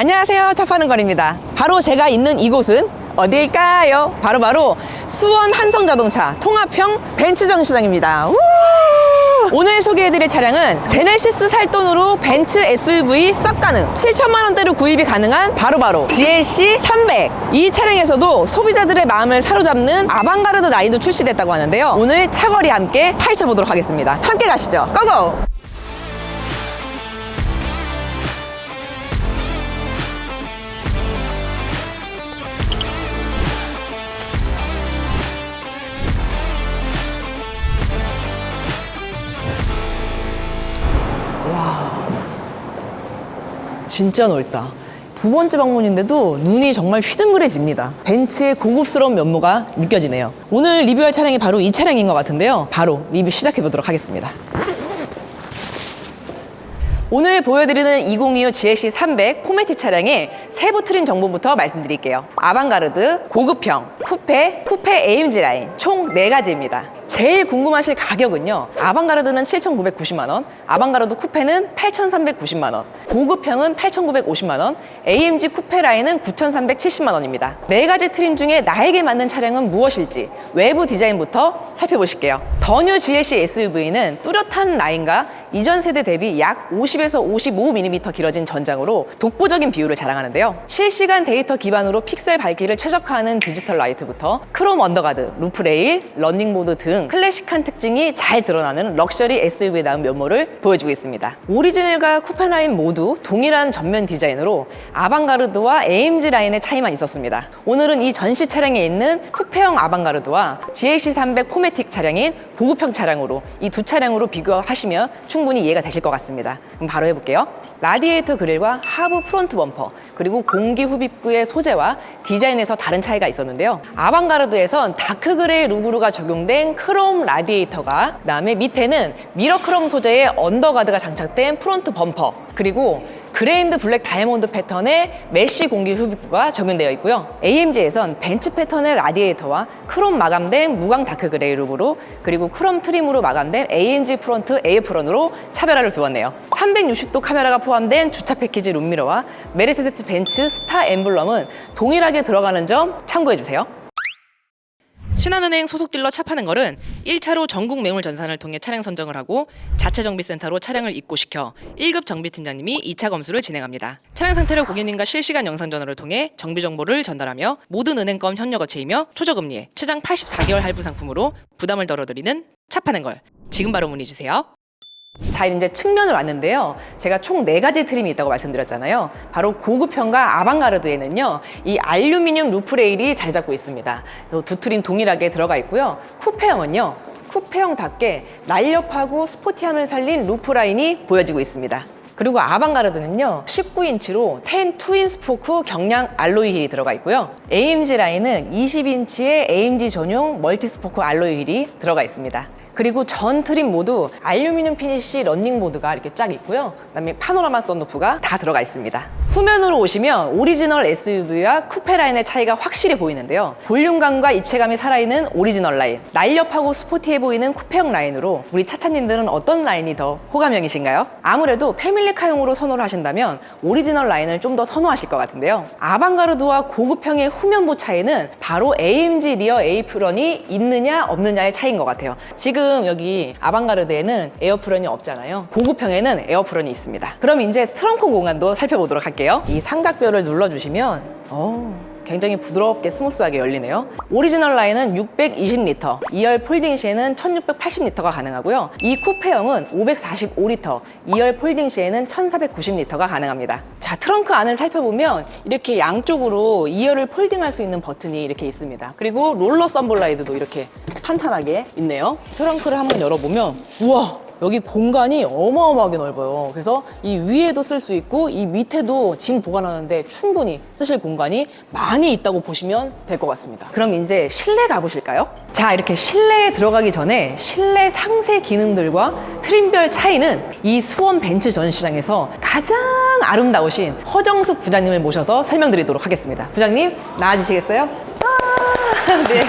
안녕하세요. 차 파는 거리입니다. 바로 제가 있는 이곳은 어디일까요? 바로 바로 수원 한성자동차 통합형 벤츠 정 시장입니다. 우! 오늘 소개해드릴 차량은 제네시스 살 돈으로 벤츠 SUV 싹 가능 7천만 원대로 구입이 가능한 바로 바로 GLC 300 이 차량에서도 소비자들의 마음을 사로잡는 아방가르드 라인도 출시됐다고 하는데요 오늘 차거리 함께 파헤쳐보도록 하겠습니다 함께 가시죠 고고! 진짜 넓다. 두 번째 방문인데도 눈이 정말 휘둥그레집니다. 벤츠의 고급스러운 면모가 느껴지네요. 오늘 리뷰할 차량이 바로 이 차량인 것 같은데요. 바로 리뷰 시작해 보도록 하겠습니다. 오늘 보여드리는 2025 GLC 300 포메티 차량의 세부 트림 정보부터 말씀드릴게요. 아방가르드, 고급형, 쿠페, 쿠페 AMG 라인 총 4가지입니다. 제일 궁금하실 가격은요. 아방가르드는 7,990만 원, 아방가르드 쿠페는 8,390만 원, 고급형은 8,950만 원, AMG 쿠페 라인은 9,370만 원입니다. 네 가지 트림 중에 나에게 맞는 차량은 무엇일지 외부 디자인부터 살펴보실게요. 더뉴 GLC SUV는 뚜렷한 라인과 이전 세대 대비 약 50에서 55mm 길어진 전장으로 독보적인 비율을 자랑하는데요. 실시간 데이터 기반으로 픽셀 밝기를 최적화하는 디지털 라이트부터 크롬 언더가드, 루프 레일, 러닝 모드 등 클래식한 특징이 잘 드러나는 럭셔리 SUV다운 면모를 보여주고 있습니다. 오리지널과 쿠페 라인 모두 동일한 전면 디자인으로 아방가르드와 AMG 라인의 차이만 있었습니다. 오늘은 이 전시 차량에 있는 쿠페형 아방가르드와 GLC 300 포매틱 차량인 고급형 차량으로 이 두 차량으로 비교하시면 충분히 이해가 되실 것 같습니다. 그럼 바로 해볼게요. 라디에이터 그릴과 하부 프론트 범퍼 그리고 공기 흡입구의 소재와 디자인에서 다른 차이가 있었는데요. 아방가르드에선 다크 그레이 루브르가 적용된 크롬 라디에이터가 그다음에 밑에는 미러 크롬 소재의 언더가드가 장착된 프론트 범퍼 그리고 그레인드 블랙 다이아몬드 패턴의 메쉬 공기 흡입구가 적용되어 있고요. AMG에선 벤츠 패턴의 라디에이터와 크롬 마감된 무광 다크 그레이 룩으로 그리고 크롬 트림으로 마감된 AMG 프론트 에어프론으로 차별화를 두었네요. 360도 카메라가 포함된 주차 패키지 룸미러와 메르세데스 벤츠 스타 엠블럼은 동일하게 들어가는 점 참고해 주세요. 신한은행 소속 딜러 차 파는 걸은 1차로 전국 매물 전산을 통해 차량 선정을 하고 자체 정비센터로 차량을 입고시켜 1급 정비팀장님이 2차 검수를 진행합니다. 차량 상태를 고객님과 실시간 영상 전화를 통해 정비 정보를 전달하며 모든 은행권 현료 거치이며 초저금리에 최장 84개월 할부 상품으로 부담을 덜어드리는 차 파는 걸 지금 바로 문의 주세요. 자 이제 측면을 왔는데요. 제가 총 네 가지 트림이 있다고 말씀드렸잖아요. 바로 고급형과 아방가르드에는요, 이 알루미늄 루프 레일이 자리 잡고 있습니다. 두 트림 동일하게 들어가 있고요. 쿠페형은요, 쿠페형답게 날렵하고 스포티함을 살린 루프 라인이 보여지고 있습니다. 그리고 아방가르드는요 19인치로 10 트윈 스포크 경량 알로이 휠이 들어가 있고요 AMG 라인은 20인치의 AMG 전용 멀티 스포크 알로이 휠이 들어가 있습니다 그리고 전 트림 모두 알루미늄 피니쉬 런닝 보드가 이렇게 쫙 있고요. 그다음에 파노라마 썬루프가 다 들어가 있습니다. 후면으로 오시면 오리지널 SUV와 쿠페 라인의 차이가 확실히 보이는데요. 볼륨감과 입체감이 살아있는 오리지널 라인 날렵하고 스포티해 보이는 쿠페형 라인으로 우리 차차님들은 어떤 라인이 더 호감형이신가요? 아무래도 패밀리카용으로 선호를 하신다면 오리지널 라인을 좀 더 선호하실 것 같은데요. 아방가르드와 고급형의 후면부 차이는 바로 AMG 리어 에이프런이 있느냐 없느냐의 차이인 것 같아요. 지금 여기 아방가르드에는 에어프런이 없잖아요. 고급형에는 에어프런이 있습니다. 그럼 이제 트렁크 공간도 살펴보도록 할게요. 이 삼각뼈를 눌러주시면 어 굉장히 부드럽게 스무스하게 열리네요. 오리지널 라인은 620리터, 2열 폴딩 시에는 1680리터가 가능하고요. 이 쿠페형은 545리터, 2열 폴딩 시에는 1490리터가 가능합니다. 자, 트렁크 안을 살펴보면 이렇게 양쪽으로 2열을 폴딩할 수 있는 버튼이 이렇게 있습니다. 그리고 롤러 썬블라이드도 이렇게 탄탄하게 있네요. 트렁크를 한번 열어보면 우와! 여기 공간이 어마어마하게 넓어요. 그래서 이 위에도 쓸 수 있고 이 밑에도 짐 보관하는데 충분히 쓰실 공간이 많이 있다고 보시면 될 것 같습니다. 그럼 이제 실내 가보실까요? 자, 이렇게 실내에 들어가기 전에 실내 상세 기능들과 트림별 차이는 이 수원 벤츠 전시장에서 가장 아름다우신 허정숙 부장님을 모셔서 설명드리도록 하겠습니다. 부장님, 나와주시겠어요? 아! 네.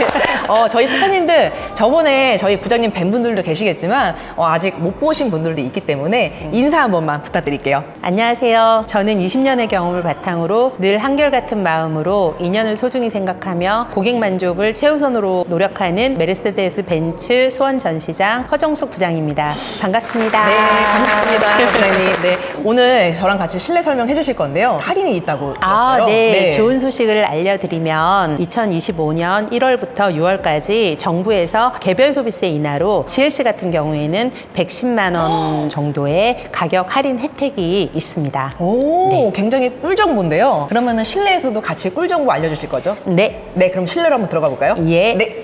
어, 저희 식사님들 저번에 저희 부장님 뵌 분들도 계시겠지만 어, 아직 못 보신 분들도 있기 때문에 인사 한 번만 부탁드릴게요. 안녕하세요. 저는 20년의 경험을 바탕으로 늘 한결같은 마음으로 인연을 소중히 생각하며 고객 만족을 최우선으로 노력하는 메르세데스 벤츠 수원 전시장 허정숙 부장입니다. 반갑습니다. 네, 반갑습니다, 부장님. 네, 오늘 저랑 같이 실내 설명해 주실 건데요. 할인이 있다고 들었어요. 아, 네. 좋은 소식을 알려드리면 2025년 1월부터 6월까지 정부에서 개별 소비세 인하로 GLC 같은 경우에는 110만 원 정도의 가격 할인 혜택이 있습니다. 오, 네. 굉장히 꿀 정보인데요. 그러면은 실내에서도 같이 꿀 정보 알려주실 거죠? 네. 네, 그럼 실내로 한번 들어가 볼까요? 예. 네.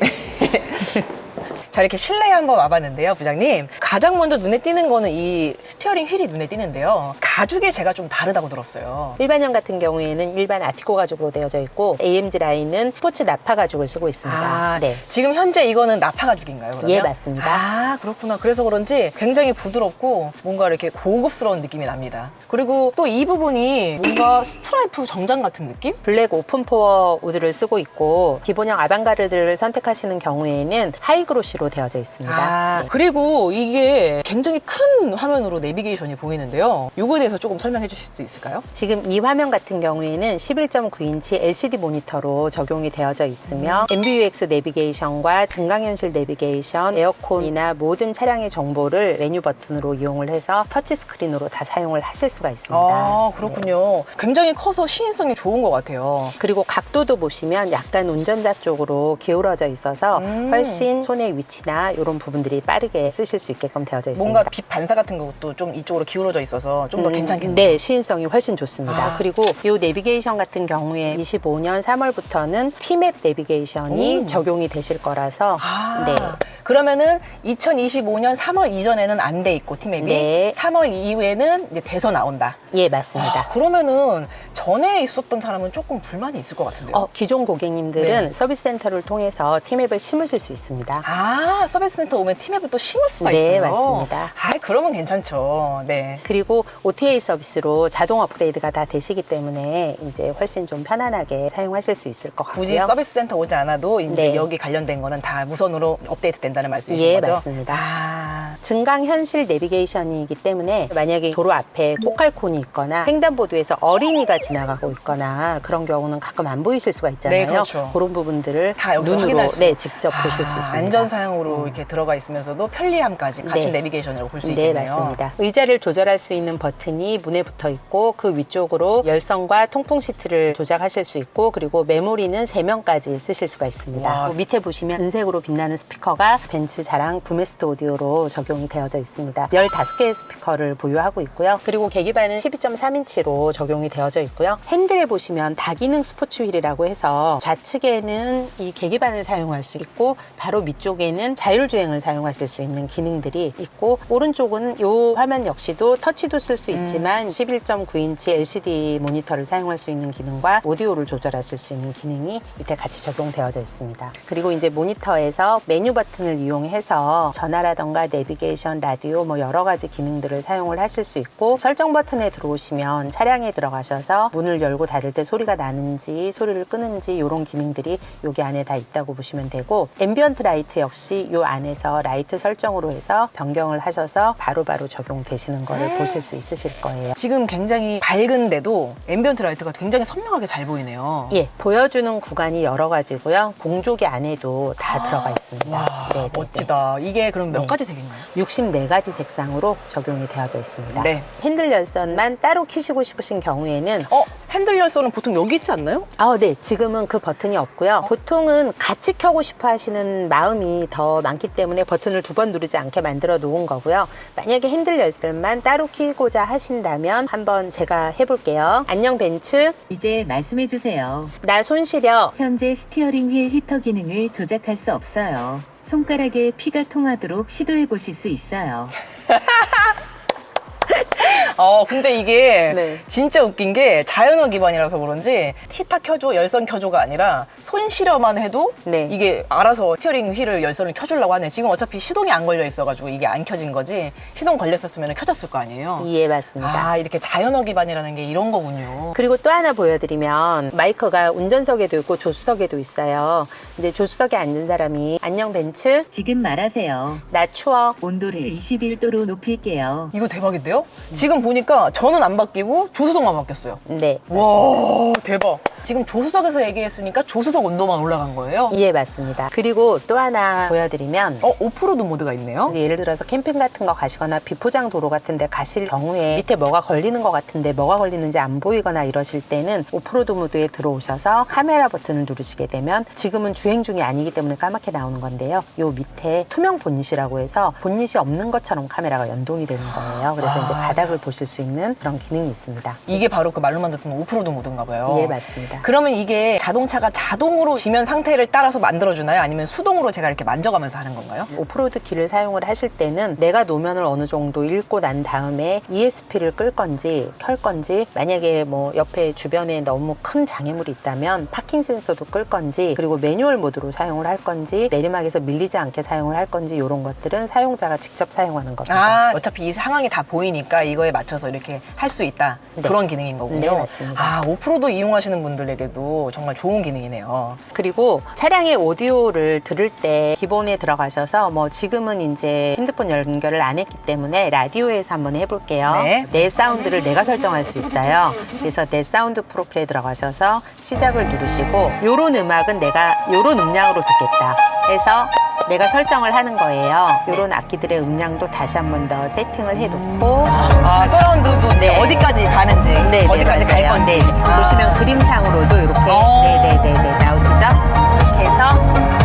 자, 이렇게 실내에 한번 와봤는데요, 부장님. 가장 먼저 눈에 띄는 거는 이 스티어링 휠이 눈에 띄는데요. 가죽이 제가 좀 다르다고 들었어요. 일반형 같은 경우에는 일반 아티코 가죽으로 되어져 있고 AMG 라인은 스포츠 나파 가죽을 쓰고 있습니다. 아, 네. 지금 현재 이거는 나파 가죽인가요? 그러면? 예, 맞습니다. 아, 그렇구나. 그래서 그런지 굉장히 부드럽고 뭔가 이렇게 고급스러운 느낌이 납니다. 그리고 또 이 부분이 뭔가 스트라이프 정장 같은 느낌? 블랙 오픈 포어 우드를 쓰고 있고 기본형 아방가르드를 선택하시는 경우에는 하이그로시로 되어져 있습니다. 아, 네. 그리고 이게 굉장히 큰 화면으로 내비게이션이 보이는데요. 요거에 대해서 조금 설명해 주실 수 있을까요? 지금 이 화면 같은 경우에는 11.9인치 LCD 모니터로 적용이 되어져 있으며 MBUX 내비게이션과 증강현실 내비게이션, 에어컨이나 모든 차량의 정보를 메뉴 버튼으로 이용을 해서 터치 스크린으로 다 사용을 하실 수가 있습니다. 아, 그렇군요. 굉장히 커서 시인성이 좋은 것 같아요. 그리고 각도도 보시면 약간 운전자 쪽으로 기울어져 있어서 음. 훨씬 손의 위치 나 이런 부분들이 빠르게 쓰실 수 있게끔 되어져 있습니다. 뭔가 빛 반사 같은 것도 좀 이쪽으로 기울어져 있어서 좀더 음, 괜찮겠네요. 네, 시인성이 훨씬 좋습니다. 아. 그리고 이 내비게이션 같은 경우에 25년 3월부터는 T맵 내비게이션이 오. 적용이 되실 거라서 아, 네. 그러면은 2025년 3월 이전에는 안 돼 있고 팀앱이 네. 3월 이후에는 이제 돼서 나온다. 예, 맞습니다. 아, 그러면은 전에 있었던 사람은 조금 불만이 있을 것 같은데요. 어, 기존 고객님들은 네. 서비스 센터를 통해서 T맵을 심으실 수 있습니다. 아, 서비스 센터 오면 팀앱을 또 심을 수가 네, 있어요. 맞습니다. 아, 그러면 괜찮죠. 네. 그리고 OTA 서비스로 자동 업그레이드가 다 되시기 때문에 이제 훨씬 좀 편안하게 사용하실 수 있을 것 같고요. 굳이 서비스 센터 오지 않아도 이제 네. 여기 관련된 거는 다 무선으로 업데이트 된다는 말씀이신 예, 거죠? 맞습니다. 아, 증강 현실 내비게이션이기 때문에 만약에 도로 앞에 꼬칼콘이 있거나 횡단보도에서 어린이가 지나가고 있거나 그런 경우는 가끔 안 보이실 수가 있잖아요. 네, 그렇죠. 런 부분들을 다 여기서 눈으로 확인할 수- 네, 직접 보실 수 아, 있습니다. 안전 사양 으로 이렇게 들어가 있으면서도 편리함까지 같이 네. 내비게이션으로 볼수 네, 있겠네요. 맞습니다. 의자를 조절할 수 있는 버튼이 문에 붙어 있고 그 위쪽으로 열선과 통풍 시트를 조작하실 수 있고 그리고 메모리는 세명까지 쓰실 수가 있습니다. 와. 그리고 밑에 보시면 은색으로 빛나는 스피커가 벤츠 자랑 부메스트 오디오로 적용이 되어져 있습니다. 15개의 스피커를 보유하고 있고요. 그리고 계기판은 12.3인치로 적용이 되어져 있고요. 핸들에 보시면 다기능 스포츠 휠이라고 해서 좌측에는 이 계기판을 사용할 수 있고 바로 밑쪽에는 자율주행을 사용하실 수 있는 기능들이 있고 오른쪽은 이 화면 역시도 터치도 쓸 수 있지만 11.9인치 LCD 모니터를 사용할 수 있는 기능과 오디오를 조절하실 수 있는 기능이 밑에 같이 적용되어져 있습니다. 그리고 이제 모니터에서 메뉴 버튼을 이용해서 전화라던가 내비게이션, 라디오 뭐 여러 가지 기능들을 사용을 하실 수 있고 설정 버튼에 들어오시면 차량에 들어가셔서 문을 열고 닫을 때 소리가 나는지 소리를 끄는지 이런 기능들이 여기 안에 다 있다고 보시면 되고 앰비언트 라이트 역시 이 안에서 라이트 설정으로 해서 변경을 하셔서 바로바로 적용되시는 거를 보실 수 있으실 거예요. 지금 굉장히 밝은데도 앰비언트 라이트가 굉장히 선명하게 잘 보이네요. 예, 보여주는 구간이 여러 가지고요. 공조기 안에도 다 들어가 있습니다. 와, 네, 네, 네. 멋지다. 이게 그럼 몇 네. 가지 색인가요? 64가지 색상으로 적용이 되어져 있습니다. 네. 핸들 열선만 따로 키시고 싶으신 경우에는 어, 핸들 열선은 보통 여기 있지 않나요? 아, 네. 지금은 그 버튼이 없고요. 보통은 같이 켜고 싶어 하시는 마음이 더 많기 때문에 버튼을 두 번 누르지 않게 만들어 놓은 거고요. 만약에 핸들 열선만 따로 키고자 하신다면 한번 제가 해볼게요. 안녕 벤츠. 이제 말씀해 주세요. 나 손 시려. 현재 스티어링 휠 히터 기능을 조작할 수 없어요. 손가락에 피가 통하도록 시도해 보실 수 있어요. 어, 근데 이게 네. 진짜 웃긴 게 자연어 기반이라서 그런지 티타 켜줘, 열선 켜줘가 아니라 손 실어만 해도 네. 이게 알아서 스티어링 휠을 열선을 켜주려고 하네. 지금 어차피 시동이 안 걸려 있어가지고 이게 안 켜진 거지. 시동 걸렸었으면 켜졌을 거 아니에요. 예, 맞습니다. 아, 이렇게 자연어 기반이라는 게 이런 거군요. 그리고 또 하나 보여드리면 마이크가 운전석에도 있고 조수석에도 있어요. 이제 조수석에 앉은 사람이 안녕 벤츠 지금 말하세요. 나 추워 온도를 21도로 높일게요. 이거 대박인데요? 지금 보니까 저는 안 바뀌고 조수석만 바뀌었어요. 네 와, 대박. 지금 조수석에서 얘기했으니까 조수석 온도만 올라간 거예요? 예 맞습니다. 그리고 또 하나 보여드리면 어, 오프로드 모드가 있네요. 이제 예를 들어서 캠핑 같은 거 가시거나 비포장 도로 같은 데 가실 경우에 밑에 뭐가 걸리는 것 같은데 뭐가 걸리는지 안 보이거나 이러실 때는 오프로드 모드에 들어오셔서 카메라 버튼을 누르시게 되면 지금은 주행 중이 아니기 때문에 까맣게 나오는 건데요. 요 밑에 투명 본닛이라고 해서 본닛이 없는 것처럼 카메라가 연동이 되는 거예요. 그래서 아. 이제 바닥을 보실 수 있는 그런 기능이 있습니다. 이게 바로 그 말로만 듣던 오프로드 모드인가 봐요. 예 맞습니다. 그러면 이게 자동차가 자동으로 지면 상태를 따라서 만들어주나요? 아니면 수동으로 제가 이렇게 만져가면서 하는 건가요? 오프로드 키를 사용을 하실 때는 내가 노면을 어느 정도 읽고 난 다음에 ESP를 끌 건지 켤 건지 만약에 뭐 옆에 주변에 너무 큰 장애물이 있다면 파킹 센서도 끌 건지 그리고 매뉴얼 모드로 사용을 할 건지 내리막에서 밀리지 않게 사용을 할 건지 이런 것들은 사용자가 직접 사용하는 겁니다. 아, 어차피 이 상황이 다 보이니까 이거에 맞춰 서 이렇게 할 수 있다. 네. 그런 기능인 거군요. 네, 맞습니다. 아, 오프로드 이용하시는 분들에게도 정말 좋은 기능이네요. 그리고 차량의 오디오를 들을 때 기본에 들어가셔서 뭐 지금은 이제 핸드폰 연결을 안 했기 때문에 라디오에서 한번 해볼게요. 네. 내 사운드를 내가 설정할 수 있어요. 그래서 내 사운드 프로필에 들어가셔서 시작을 누르시고 요런 음악은 내가 요런 음량으로 듣겠다 해서 내가 설정을 하는 거예요. 요런 악기들의 음량도 다시 한 번 더 세팅을 해놓고 아, 서라운드도 이제 네. 어디까지 가는지, 네, 어디까지 네, 갈 맞아요. 건지. 네. 아. 보시면 그림상으로도 이렇게 어. 네네네네 나오시죠? 이렇게 해서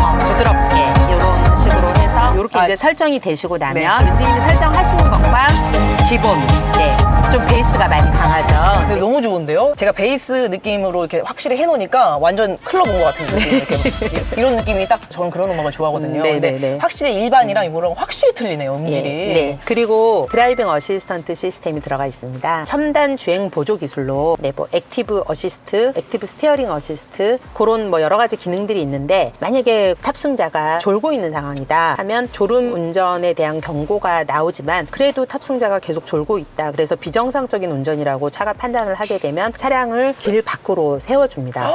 어, 부드럽게 이런 식으로 해서 이렇게 아. 이제 설정이 되시고 나면 네. 윤지님이 설정하시는 것과 기본 네. 좀 베이스가 많이 강하죠. 너무 좋은데요? 제가 베이스 느낌으로 이렇게 확실히 해놓으니까 완전 클럽 온 것 같은 느낌. 이렇게 이런 느낌이 딱 저는 그런 음악을 좋아하거든요. 음, 네, 근데 네, 네. 확실히 일반이랑 이거랑 확실히 틀리네요, 음질이. 예, 네. 그리고 드라이빙 어시스턴트 시스템이 들어가 있습니다. 첨단 주행 보조 기술로 네, 뭐 액티브 어시스트, 액티브 스티어링 어시스트 그런 뭐 여러 가지 기능들이 있는데 만약에 탑승자가 졸고 있는 상황이다 하면 졸음 운전에 대한 경고가 나오지만 그래도 탑승자가 계속 졸고 있다. 그래서 비정상적인 운전이라고 차가 판단을 하게 되면 차량을 길 밖으로 세워줍니다.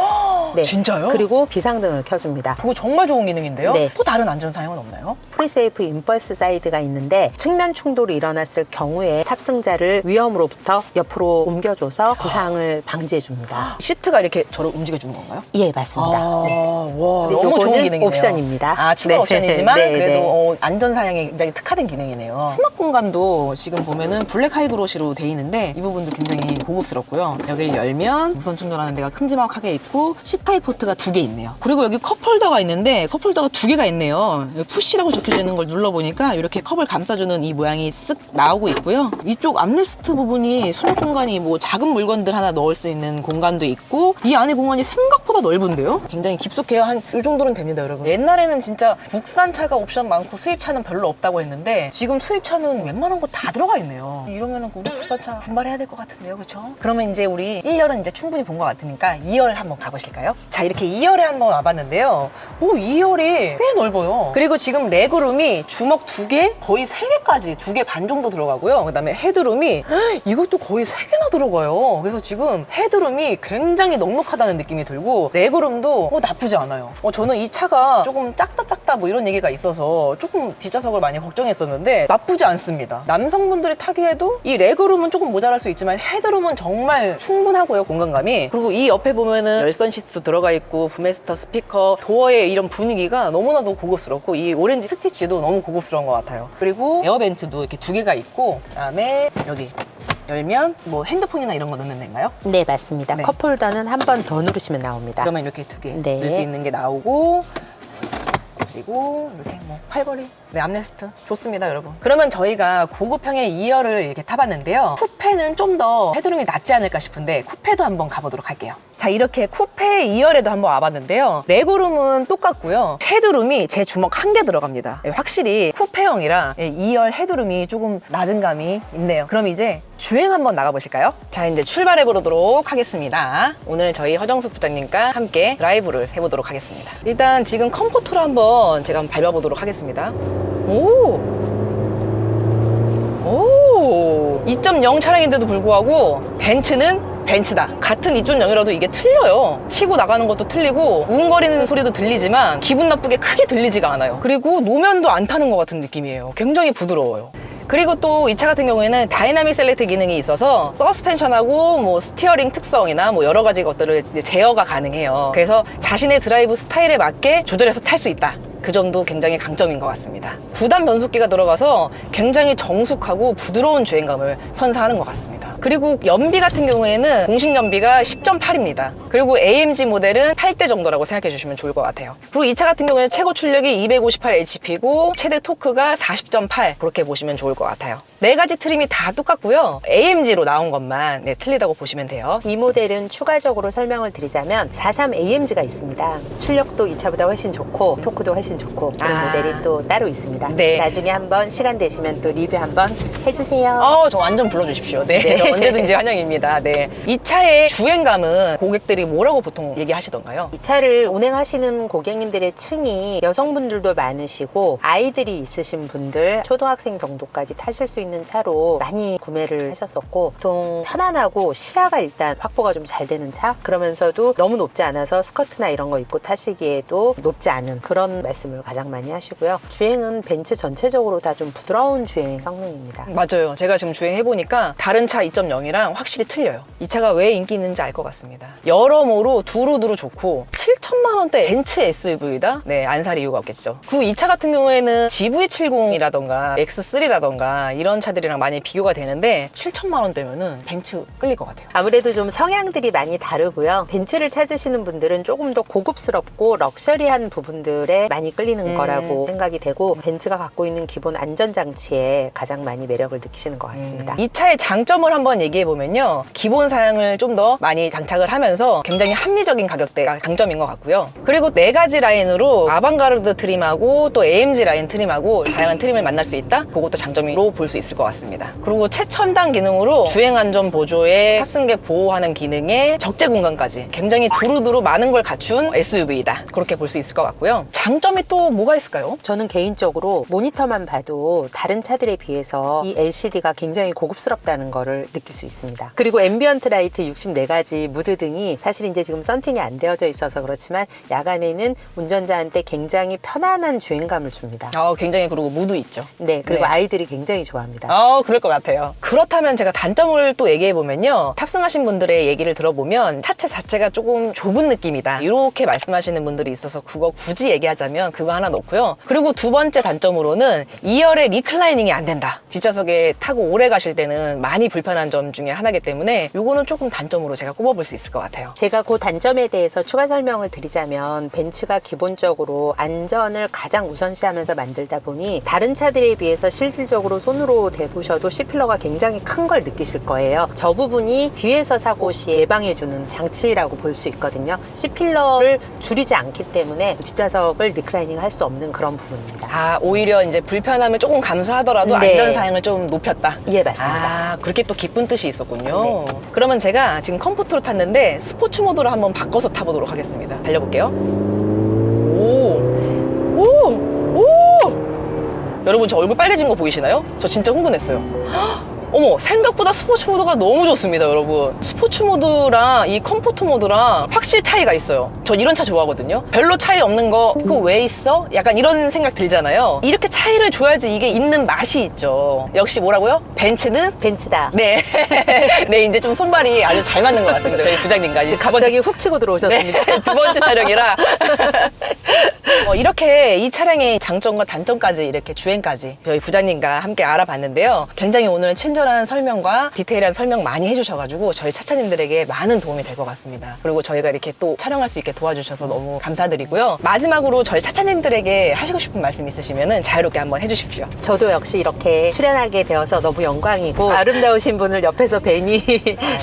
네. 진짜요? 그리고 비상등을 켜줍니다. 그거 정말 좋은 기능인데요? 네. 또 다른 안전 사양은 없나요? 프리세이프 임펄스 사이드가 있는데 측면 충돌이 일어났을 경우에 탑승자를 위험으로부터 옆으로 옮겨줘서 부상을 방지해 줍니다. 시트가 이렇게 저를 움직여 주는 건가요? 예, 맞습니다. 아, 네. 와, 네, 너무 좋은 기능이네요. 옵션입니다. 아, 추가 네. 옵션이지만 네, 그래도 네. 어, 안전 사양에 굉장히 특화된 기능이네요. 수납 공간도 지금 보면은 블랙 하이그로시로 돼 있는데 이 부분도 굉장히 고급스럽고 요. 여기를 열면 무선 충전하는 데가 큼지막하게 있고 C 타입 포트가 두 개 있네요. 그리고 여기 컵 홀더가 있는데 컵 홀더가 두 개가 있네요. 푸시라고 적혀져 있는 걸 눌러보니까 이렇게 컵을 감싸주는 이 모양이 쓱 나오고 있고요. 이쪽 암레스트 부분이 수납 공간이 뭐 작은 물건들 하나 넣을 수 있는 공간도 있고 이 안에 공간이 생각보다 넓은데요. 굉장히 깊숙해요. 한 이 정도는 됩니다, 여러분. 옛날에는 진짜 국산 차가 옵션 많고 수입차는 별로 없다고 했는데 지금 수입차는 웬만한 거 다 들어가 있네요. 이러면은 우리 국산차 분발해야 될 것 같은데요, 그렇죠? 그 러면 이제 우리 1열은 이제 충분히 본 것 같으니까 2열 한번 가보실까요? 자, 이렇게 2열에 한번 와봤는데요. 오, 2열이 꽤 넓어요. 그리고 지금 레그룸이 주먹 두 개, 거의 세 개까지 두 개 반 정도 들어가고요. 그 다음에 헤드룸이 헉, 이것도 거의 세 개나 들어가요. 그래서 지금 헤드룸이 굉장히 넉넉하다는 느낌이 들고 레그룸도 어, 나쁘지 않아요. 어, 저는 이 차가 조금 작다 작다 뭐 이런 얘기가 있어서 조금 뒷좌석을 많이 걱정했었는데 나쁘지 않습니다. 남성분들이 타기에도 이 레그룸은 조금 모자랄 수 있지만 헤드룸은 정말 충분하고요 공간감이 그리고 이 옆에 보면은 열선 시트도 들어가 있고 부메스터 스피커 도어의 이런 분위기가 너무나도 고급스럽고 이 오렌지 스티치도 너무 고급스러운 것 같아요. 그리고 에어벤트도 이렇게 두 개가 있고 그다음에 여기 열면 뭐 핸드폰이나 이런 거 넣는 데인가요? 네, 맞습니다. 네. 컵홀더는 한 번 더 누르시면 나옵니다. 그러면 이렇게 두 개 네. 넣을 수 있는 게 나오고 그리고 이렇게 뭐 팔걸이 네, 암레스트. 좋습니다, 여러분. 그러면 저희가 고급형의 2열을 이렇게 타봤는데요. 쿠페는 좀 더 헤드룸이 낫지 않을까 싶은데 쿠페도 한번 가보도록 할게요. 자, 이렇게 쿠페 2열에도 한번 와봤는데요. 레고룸은 똑같고요. 헤드룸이 제 주먹 한 개 들어갑니다. 예, 확실히 쿠페형이라 2열 헤드룸이 조금 낮은 감이 있네요. 그럼 이제 주행 한번 나가보실까요? 자, 이제 출발해 보도록 하겠습니다. 오늘 저희 허정숙 부장님과 함께 드라이브를 해보도록 하겠습니다. 일단 지금 컴포트로 한번 제가 한번 밟아보도록 하겠습니다. 오! 오! 2.0 차량인데도 불구하고 벤츠는 벤츠다. 같은 2.0이라도 이게 틀려요. 치고 나가는 것도 틀리고 웅거리는 소리도 들리지만 기분 나쁘게 크게 들리지가 않아요. 그리고 노면도 안 타는 것 같은 느낌이에요. 굉장히 부드러워요. 그리고 또 이 차 같은 경우에는 다이나믹 셀렉트 기능이 있어서 서스펜션하고 뭐 스티어링 특성이나 뭐 여러 가지 것들을 제어가 가능해요. 그래서 자신의 드라이브 스타일에 맞게 조절해서 탈 수 있다. 그 점도 굉장히 강점인 것 같습니다. 9단 변속기가 들어가서 굉장히 정숙하고 부드러운 주행감을 선사하는 것 같습니다. 그리고 연비 같은 경우에는 공식 연비가 10.8입니다. 그리고 AMG 모델은 8대 정도라고 생각해 주시면 좋을 것 같아요. 그리고 이 차 같은 경우에는 최고 출력이 258 HP고 최대 토크가 40.8 그렇게 보시면 좋을 것 같아요. 네 가지 트림이 다 똑같고요. AMG로 나온 것만 네, 틀리다고 보시면 돼요. 이 모델은 추가적으로 설명을 드리자면 43 AMG가 있습니다. 출력도 이 차보다 훨씬 좋고 토크도 훨씬 좋고 그런 아. 모델이 또 따로 있습니다. 네. 나중에 한번 시간 되시면 또 리뷰 한번 해주세요. 어, 저 완전 불러주십시오. 네, 네. 저 언제든지 환영입니다. 네. 이 차의 주행감은 고객들이 뭐라고 보통 얘기하시던가요? 이 차를 운행하시는 고객님들의 층이 여성분들도 많으시고 아이들이 있으신 분들 초등학생 정도까지 타실 수 있는 차로 많이 구매를 하셨었고 보통 편안하고 시야가 일단 확보가 좀 잘 되는 차 그러면서도 너무 높지 않아서 스커트나 이런 거 입고 타시기에도 높지 않은 그런 말씀을 가장 많이 하시고요 주행은 벤츠 전체적으로 다 좀 부드러운 주행 성능입니다 맞아요. 제가 지금 주행해보니까 다른 차 2.0이랑 확실히 틀려요. 이 차가 왜 인기 있는지 알 것 같습니다. 여러모로 두루두루 좋고 7천만 원대 벤츠 SUV다? 네, 안 살 이유가 없겠죠. 그리고 이차 같은 경우에는 GV70이라던가 X3라던가 이런 차들이랑 많이 비교가 되는데 7천만 원대면은 벤츠 끌릴 것 같아요. 아무래도 좀 성향들이 많이 다르고요. 벤츠를 찾으시는 분들은 조금 더 고급스럽고 럭셔리한 부분들에 많이 끌리는 음. 거라고 생각이 되고 벤츠가 갖고 있는 기본 안전장치에 가장 많이 매력을 느끼시는 것 같습니다. 이 차의 장점을 한번 얘기해 보면요. 기본 사양을 좀 더 많이 장착을 하면서 굉장히 합리적인 가격대가 장점인 것 같고요. 그리고 네 가지 라인으로 아방가르드 트림하고 또 AMG 라인 트림하고 다양한 트림을 만날 수 있다? 그것도 장점으로 볼 수 있을 것 같습니다. 그리고 최첨단 기능으로 주행 안전 보조에 탑승객 보호하는 기능에 적재 공간까지 굉장히 두루두루 많은 걸 갖춘 SUV이다. 그렇게 볼 수 있을 것 같고요. 장점이 또 뭐가 있을까요? 저는 개인적으로 모니터만 봐도 다른 차들에 비해서 이 LCD가 굉장히 고급스럽다는 거를 느낄 수 있습니다. 그리고 앰비언트 라이트 64가지 무드 등이 사실 이제 지금 썬팅이 안 되어져 있어서 그렇지만 야간에는 운전자한테 굉장히 편안한 주행감을 줍니다. 어, 굉장히 그리고 무드 있죠. 네, 그리고 네. 아이들이 굉장히 좋아합니다. 어, 그럴 것 같아요. 그렇다면 제가 단점을 또 얘기해 보면요. 탑승하신 분들의 얘기를 들어보면 차체 자체가 조금 좁은 느낌이다. 이렇게 말씀하시는 분들이 있어서 그거 굳이 얘기하자면 그거 하나 넣고요. 그리고 두 번째 단점으로는 2열에 리클라이닝이 안 된다. 뒷좌석에 타고 오래 가실 때는 많이 불편한 점 중에 하나이기 때문에 요거는 조금 단점으로 제가 꼽아볼 수 있을 것 같아요. 제가 그 단점에 대해서 추가 설명을 드리자 면 벤츠가 기본적으로 안전을 가장 우선시하면서 만들다 보니 다른 차들에 비해서 실질적으로 손으로 대보셔도 C필러가 굉장히 큰 걸 느끼실 거예요. 저 부분이 뒤에서 사고 시 예방해주는 장치라고 볼 수 있거든요. C필러를 줄이지 않기 때문에 뒷좌석을 리클라이닝 할 수 없는 그런 부분입니다. 아, 오히려 이제 불편함을 조금 감수하더라도 네. 안전 사양을 좀 높였다. 예, 맞습니다. 아, 그렇게 또 기쁜 뜻이 있었군요. 그러면 제가 지금 컴포트로 탔는데 스포츠 모드로 한번 바꿔서 타보도록 하겠습니다. 달려볼게요. 오, 오, 오! 여러분 저 얼굴 빨개진 거 보이시나요? 저 진짜 흥분했어요. 헉! 어머 생각보다 스포츠 모드가 너무 좋습니다 여러분 스포츠 모드랑 이 컴포트 모드랑 확실히 차이가 있어요 전 이런 차 좋아하거든요 별로 차이 없는 거 그거 왜 있어? 약간 이런 생각 들잖아요 이렇게 차이를 줘야지 이게 있는 맛이 있죠 역시 뭐라고요? 벤츠는 벤츠다. 네. 네, 이제 좀 손발이 아주 잘 맞는 것 같습니다. 저희 부장님과 이제 두 번째, 갑자기 훅 치고 들어오셨습니다. 네, 두 번째 촬영이라. 어, 이렇게 이 차량의 장점과 단점까지 이렇게 주행까지 저희 부장님과 함께 알아봤는데요. 굉장히 오늘 친절한 친절한 설명과 디테일한 설명 많이 해주셔가지고 저희 차차님들에게 많은 도움이 될 것 같습니다. 그리고 저희가 이렇게 또 촬영할 수 있게 도와주셔서 너무 감사드리고요. 마지막으로 저희 차차님들에게 하시고 싶은 말씀 있으시면 자유롭게 한번 해주십시오. 저도 역시 이렇게 출연하게 되어서 너무 영광이고 아름다우신 분을 옆에서 뵈니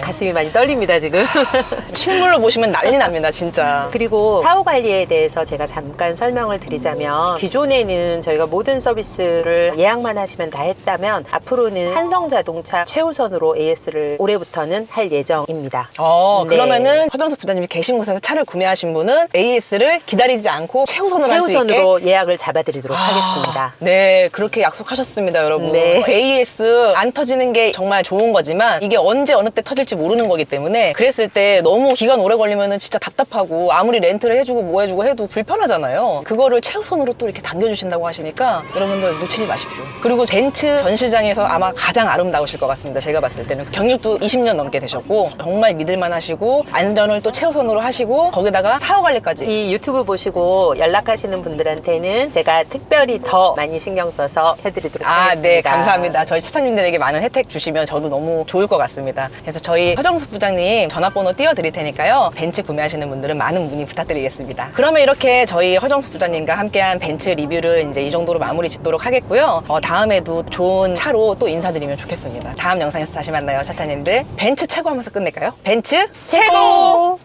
가슴이 많이 떨립니다 지금. 실물로 보시면 난리 납니다, 진짜. 그리고 사후 관리에 대해서 제가 잠깐 설명을 드리자면 기존에는 저희가 모든 서비스를 예약만 하시면 다 했다면 앞으로는 한성자 동차 최우선으로 AS를 올해부터는 할 예정입니다. 어, 네. 그러면은 허정석 부장님이 계신 곳에서 차를 구매하신 분은 AS를 기다리지 않고 최우선으로 할 수 있게 최우선으로 예약을 잡아드리도록 하겠습니다. 네, 그렇게 약속하셨습니다, 여러분. 네. AS 안 터지는 게 정말 좋은 거지만 이게 언제 어느 때 터질지 모르는 거기 때문에 그랬을 때 너무 기간 오래 걸리면은 진짜 답답하고 아무리 렌트를 해주고 뭐 해주고 해도 불편하잖아요. 그거를 최우선으로 또 이렇게 당겨주신다고 하시니까 여러분들 놓치지 마십시오. 그리고 벤츠 전시장에서 아마 가장 아름다 우실 것 같습니다. 제가 봤을 때는 경력도 20년 넘게 되셨고 정말 믿을만 하시고 안전을 또 최우선으로 하시고 거기다가 사후 관리까지 이 유튜브 보시고 연락하시는 분들한테는 제가 특별히 더 많이 신경 써서 해드리도록 아, 하겠습니다. 네, 감사합니다. 저희 차장님들에게 많은 혜택 주시면 저도 너무 좋을 것 같습니다. 그래서 저희 허정숙 부장님 전화번호 띄워드릴 테니까요. 벤츠 구매하시는 분들은 많은 문의 부탁드리겠습니다. 그러면 이렇게 저희 허정숙 부장님과 함께한 벤츠 리뷰를 이제 이 정도로 마무리 짓도록 하겠고요. 어, 다음에도 좋은 차로 또 인사드리면 좋겠습니다. 다음 영상에서 다시 만나요, 차차님들. 벤츠 최고 하면서 끝낼까요? 벤츠 최고!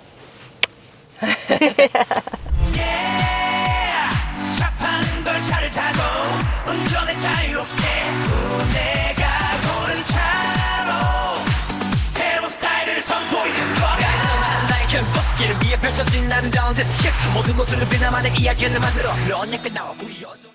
잡하는 걸 차를 타고 운전에 자유롭게 내가 고른 차로 새로운 스타일을 선보이는 거야 나의 캠퍼스길 위에 펼쳐진 아름다운 데스크 모든 곳을 누비 나만의 이야기를 만들어 그런 약간 나와 우리 여정